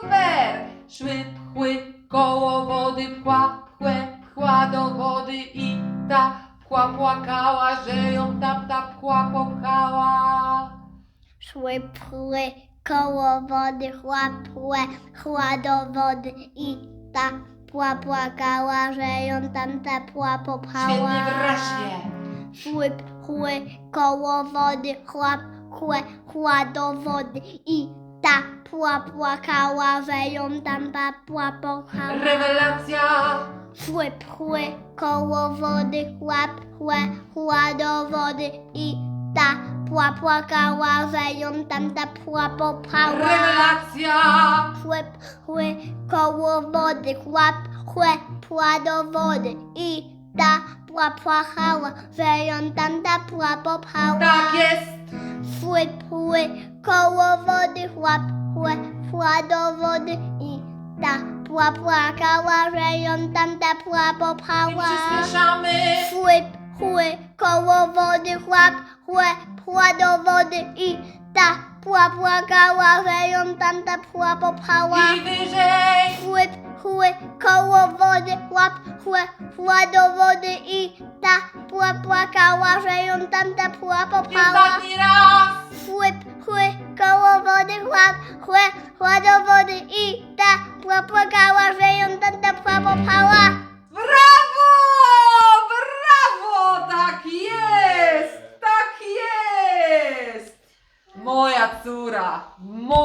Super! Szły, pchły, koło wody pchła, pchłę, pchła do wody i ta pchła płakała, że ją tam ta pchła popchała. Szły pchły koło wody, chła płę, chła do wody i ta pła płakała, że ją tam ta pła popchała. Świetnie, wyraźnie. Szły pchły koło wody, chła pchłę, chła do wody i ta pła płakała, że ją tam ta pła popchała. Rewelacja! Szły pchły koło wody, chła pchłę, chła do wody i ta pła płakała, że ją tam ta pła popchała. Rewelacja! Szły pchły koło wody, chła pchłę, pła do wody i ta pła płakała, że ją tam ta pła popchała. Tak jest! Szły pchły koło chła pchłę, pła do wody i ta pła płakała, że ją tam ta pła popchała. przyspieszamy! Szły pchły koło wody, chłap, chłe, pła do wody i ta pła płakała, że ją tam ta pła popchała. I wyżej! Szły pchły koło wody, chłap, chłe, pła do wody i ta pła płakała, że ją tam ta pła popchała. ostatni raz! Wody, chłap, chłe, chła do wody i ta popłakała, że ją tata popała. Brawo! Brawo! Tak jest! Tak jest! Moja córa! Mo